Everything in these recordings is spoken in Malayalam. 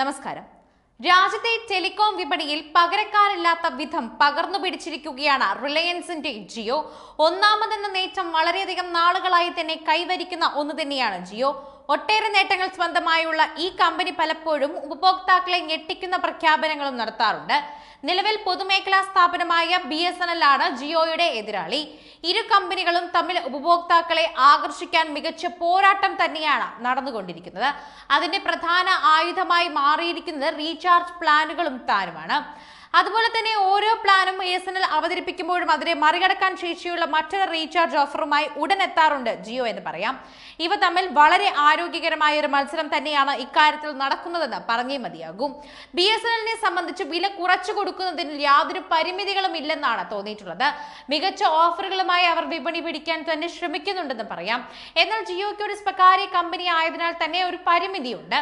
നമസ്കാരം. രാജ്യത്തെ ടെലികോം വിപണിയിൽ പകരക്കാരില്ലാത്ത വിധം പകർന്നു പിടിച്ചിരിക്കുകയാണ് റിലയൻസിന്റെ ജിയോ. ഒന്നാമതെന്ന നേട്ടം വളരെയധികം നാളുകളായി തന്നെ കൈവരിക്കുന്ന ഒന്ന് തന്നെയാണ് ജിയോ. ഒട്ടേറെ നേട്ടങ്ങൾ സ്വന്തമായുള്ള ഈ കമ്പനി പലപ്പോഴും ഉപഭോക്താക്കളെ ഞെട്ടിക്കുന്ന പ്രഖ്യാപനങ്ങളും നടത്താറുണ്ട്. നിലവിൽ പൊതുമേഖലാ സ്ഥാപനമായ ബി എസ് എൻ എൽ ആണ് ജിയോയുടെ എതിരാളി. ഇരു കമ്പനികളും തമ്മിൽ ഉപഭോക്താക്കളെ ആകർഷിക്കാൻ മികച്ച പോരാട്ടം തന്നെയാണ് നടന്നുകൊണ്ടിരിക്കുന്നത്. അതിന്റെ പ്രധാന ആയുധമായി മാറിയിരിക്കുന്നത് റീചാർജ് പ്ലാനുകളും താനുമാണ്. അതുപോലെ തന്നെ ഓരോ പ്ലാനും ബി എസ് എൻ എൽ അവതരിപ്പിക്കുമ്പോഴും അതിനെ മറികടക്കാൻ ശേഷിയുള്ള മറ്റൊരു റീചാർജ് ഓഫറുമായി ഉടൻ എത്താറുണ്ട് ജിയോ എന്ന് പറയാം. ഇവ തമ്മിൽ വളരെ ആരോഗ്യകരമായ ഒരു മത്സരം തന്നെയാണ് ഇക്കാര്യത്തിൽ നടക്കുന്നതെന്ന് പറഞ്ഞേ മതിയാകും. ബി എസ് എൻ എല്ലിനെ സംബന്ധിച്ച് വില കുറച്ചു കൊടുക്കുന്നതിന് യാതൊരു പരിമിതികളും ഇല്ലെന്നാണ് തോന്നിയിട്ടുള്ളത്. മികച്ച ഓഫറുകളുമായി അവർ വിപണി പിടിക്കാൻ തന്നെ ശ്രമിക്കുന്നുണ്ടെന്ന് പറയാം. എന്നാൽ ജിയോയ്ക്ക് ഒരു സ്വകാര്യ കമ്പനി ആയതിനാൽ തന്നെ ഒരു പരിമിതിയുണ്ട്.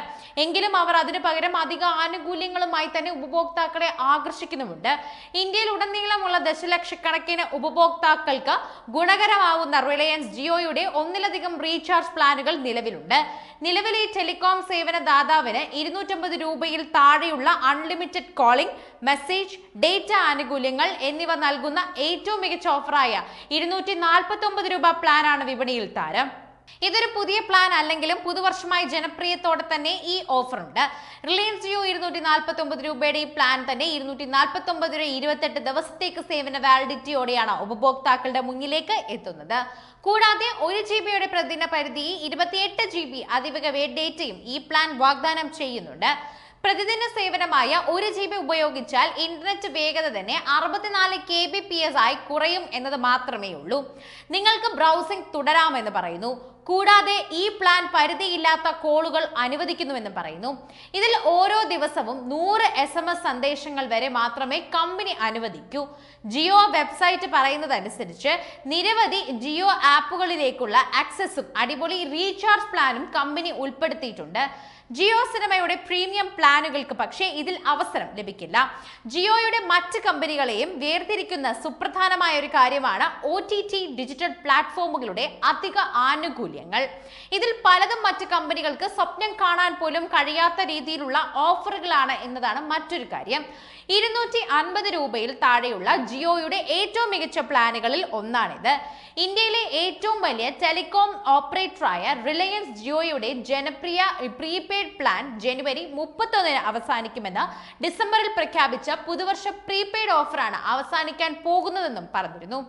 എങ്കിലും അവർ അതിനു പകരം അധിക ആനുകൂല്യങ്ങളുമായി തന്നെ ഉപഭോക്താക്കളെ ആകർഷിക്കുന്നുമുണ്ട് ഇന്ത്യയിൽ ഉടനീളമുള്ള ദശലക്ഷക്കണക്കിന് ഉപഭോക്താക്കൾക്ക് ഗുണകരമാവുന്ന റിലയൻസ് ജിയോയുടെ ഒന്നിലധികം റീചാർജ് പ്ലാനുകൾ നിലവിലുണ്ട്. നിലവിൽ ഈ ടെലികോം സേവന ദാതാവിന് ഇരുന്നൂറ്റമ്പത് രൂപയിൽ താഴെയുള്ള അൺലിമിറ്റഡ് കോളിംഗ് മെസ്സേജ് ഡേറ്റ ആനുകൂല്യങ്ങൾ എന്നിവ നൽകുന്ന ഏറ്റവും മികച്ച ഓഫറായ ഇരുന്നൂറ്റി രൂപ പ്ലാനാണ് വിപണിയിൽ താരം. ഇതൊരു പുതിയ പ്ലാൻ അല്ലെങ്കിലും പുതുവർഷമായി ജനപ്രിയത്തോടെ തന്നെ ഈ ഓഫർ ഉണ്ട്. റിലയൻസ് ജിയോ ഇരുന്നൂറ്റി നാൽപ്പത്തി ഒമ്പത് രൂപയുടെ ഈ പ്ലാൻ തന്നെ ഇരുന്നൂറ്റി നാൽപ്പത്തി ഒമ്പത് രൂപ ഇരുപത്തെട്ട് ദിവസത്തേക്ക് സേവന വാലിഡിറ്റിയോടെയാണ് ഉപഭോക്താക്കളുടെ മുന്നിലേക്ക് എത്തുന്നത്. കൂടാതെ ഒരു ജി ബിയുടെ പ്രതിദിന പരിധി ഇരുപത്തിയെട്ട് ജി ബി അതിവേഗ ഡേറ്റയും ഈ പ്ലാൻ വാഗ്ദാനം ചെയ്യുന്നുണ്ട്. പ്രതിദിന സേവനമായ ഒരു ജി ബി ഉപയോഗിച്ചാൽ ഇന്റർനെറ്റ് വേഗത തന്നെ അറുപത്തിനാല് കെ ബി പി എസ് ആയി കുറയും എന്നത് മാത്രമേ ഉള്ളൂ നിങ്ങൾക്ക് ബ്രൗസിംഗ് തുടരാമെന്ന് പറയുന്നു. കൂടാതെ ഈ പ്ലാൻ പരിധിയില്ലാത്ത കോളുകൾ അനുവദിക്കുന്നുവെന്നും പറയുന്നു. ഇതിൽ ഓരോ ദിവസവും നൂറ് എസ് എം എസ് സന്ദേശങ്ങൾ വരെ മാത്രമേ കമ്പനി അനുവദിക്കൂ. ജിയോ വെബ്സൈറ്റ് പറയുന്നതനുസരിച്ച് നിരവധി ജിയോ ആപ്പുകളിലേക്കുള്ള ആക്സസും അടിപൊളി റീചാർജ് പ്ലാനും കമ്പനി ഉൾപ്പെടുത്തിയിട്ടുണ്ട്. ജിയോ സിനിമയുടെ പ്രീമിയം പ്ലാനുകൾക്ക് പക്ഷേ ഇതിൽ അവസരം ലഭിക്കില്ല. ജിയോയുടെ മറ്റ് കമ്പനികളെയും വേർതിരിക്കുന്ന സുപ്രധാനമായ ഒരു കാര്യമാണ് ഒ ടി ടി ഡിജിറ്റൽ പ്ലാറ്റ്ഫോമുകളുടെ അധിക ആനുകൂല്യങ്ങൾ. ഇതിൽ പലതും മറ്റ് കമ്പനികൾക്ക് സ്വപ്നം കാണാൻ പോലും കഴിയാത്ത രീതിയിലുള്ള ഓഫറുകളാണ് എന്നതാണ് മറ്റൊരു കാര്യം. ഇരുന്നൂറ്റി അൻപത് രൂപയിൽ താഴെയുള്ള ജിയോയുടെ ഏറ്റവും മികച്ച പ്ലാനുകളിൽ ഒന്നാണിത്. ഇന്ത്യയിലെ ഏറ്റവും വലിയ ടെലികോം ഓപ്പറേറ്ററായ റിലയൻസ് ജിയോയുടെ ജനപ്രിയ പ്രീപെയ്ഡ് പ്ലാൻ ജനുവരി മുപ്പത്തൊന്നിന് അവസാനിക്കുമെന്ന് ഡിസംബറിൽ പ്രഖ്യാപിച്ച പുതുവർഷ പ്രീപെയ്ഡ് ഓഫറാണ് അവസാനിക്കാൻ പോകുന്നതെന്നും പറഞ്ഞിരുന്നു.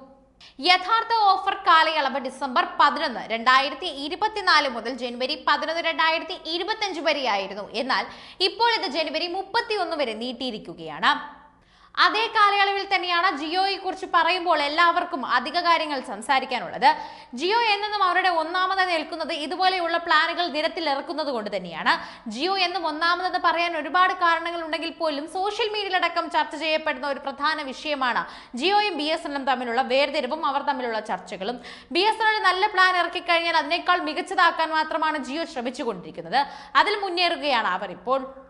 യഥാർത്ഥ ഓഫർ കാലയളവ് ഡിസംബർ പതിനൊന്ന് രണ്ടായിരത്തി ഇരുപത്തിനാല് മുതൽ ജനുവരി പതിനൊന്ന് രണ്ടായിരത്തി ഇരുപത്തി വരെയായിരുന്നു. എന്നാൽ ഇപ്പോൾ ഇത് ജനുവരി മുപ്പത്തി ഒന്ന് വരെ നീട്ടിയിരിക്കുകയാണ്. അതേ കാലയളവിൽ തന്നെയാണ് ജിയോയെ കുറിച്ച് പറയുമ്പോൾ എല്ലാവർക്കും അധിക കാര്യങ്ങൾ സംസാരിക്കാനുള്ളത്. ജിയോ എന്നും അവരുടെ ഒന്നാമത് നിൽക്കുന്നത് ഇതുപോലെയുള്ള പ്ലാനുകൾ നിരത്തിൽ ഇറക്കുന്നത് കൊണ്ട് തന്നെയാണ്. ജിയോ എന്നും ഒന്നാമതെന്ന് പറയാൻ ഒരുപാട് കാരണങ്ങൾ ഉണ്ടെങ്കിൽ പോലും സോഷ്യൽ മീഡിയയിലടക്കം ചർച്ച ചെയ്യപ്പെടുന്ന ഒരു പ്രധാന വിഷയമാണ് ജിയോയും ബി എസ് തമ്മിലുള്ള വേർതിരിവും അവർ തമ്മിലുള്ള ചർച്ചകളും. ബി എസ് നല്ല പ്ലാൻ ഇറക്കി കഴിഞ്ഞാൽ അതിനേക്കാൾ മികച്ചതാക്കാൻ മാത്രമാണ് ജിയോ ശ്രമിച്ചുകൊണ്ടിരിക്കുന്നത്. അതിൽ മുന്നേറുകയാണ് അവർ ഇപ്പോൾ.